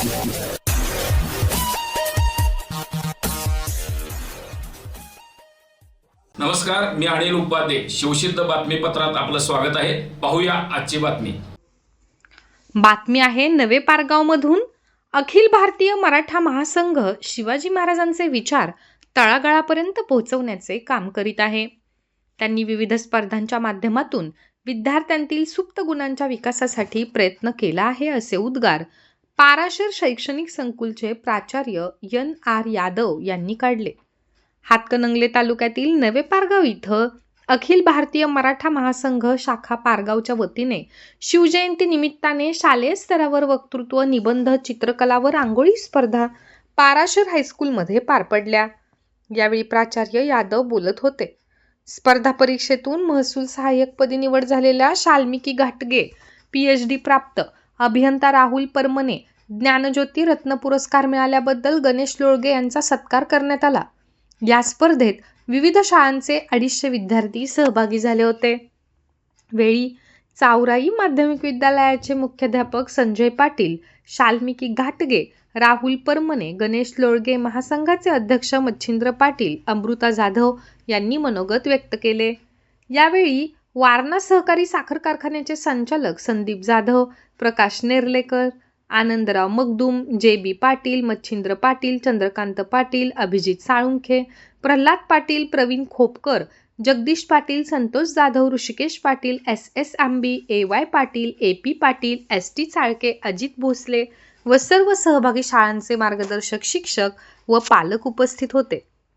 नमस्कार मी अनिल उपाध्ये. शिवसिद्ध बातमीपत्रात आपलं स्वागत आहे. पाहूया आजची बातमी. बातमी आहे नवे पारगावमधून अखिल भारतीय मराठा महासंघ शिवाजी महाराजांचे विचार तळागाळापर्यंत पोहोचवण्याचे काम करीत आहे. त्यांनी विविध स्पर्धांच्या माध्यमातून विद्यार्थ्यांतील सुप्त गुणांच्या विकासासाठी प्रयत्न केला आहे असे उद्गार पाराशर शैक्षणिक संकुलचे प्राचार्य यन आर यादव यांनी काढले. हातकणंगले तालुक्यातील नवे पारगाव इथं अखिल भारतीय मराठा महासंघ शाखा पारगावच्या वतीने शिवजयंती निमित्ताने शालेय स्तरावर वक्तृत्व निबंध चित्रकला व रांगोळी स्पर्धा पाराशर हायस्कूलमध्ये पार पडल्या. यावेळी प्राचार्य यादव बोलत होते. स्पर्धा परीक्षेतून महसूल सहाय्यकपदी निवड झालेल्या शाल्मिकी घाटगे पी एच डी प्राप्त अभियंता राहुल परमने ज्ञानज्योती रत्न पुरस्कार मिळाल्याबद्दल गणेश लोळगे यांचा सत्कार करण्यात आला. या स्पर्धेत विविध शाळांचे अडीचशे विद्यार्थी सहभागी झाले होते. वेळी चावराई माध्यमिक विद्यालयाचे मुख्याध्यापक संजय पाटील शाल्मिकी घाटगे राहुल परमने गणेश लोळगे महासंघाचे अध्यक्ष मच्छिंद्र पाटील अमृता जाधव यांनी मनोगत व्यक्त केले. यावेळी वारणा सहकारी साखर कारखान्याचे संचालक संदीप जाधव प्रकाश Nerlekar Anandrao Magdum J B Patil Machhindra Patil Chandrakant Patil Abhijit Salunkhe Pralhad Patil Pravin Khopkar Jagdish Patil Santosh Jadhav Rushikesh Patil S S Ambi A Y Patil A P Patil S T Chalke Ajit Bhosale व सर्व सहभागी शाळांचे मार्गदर्शक शिक्षक व पालक उपस्थित होते.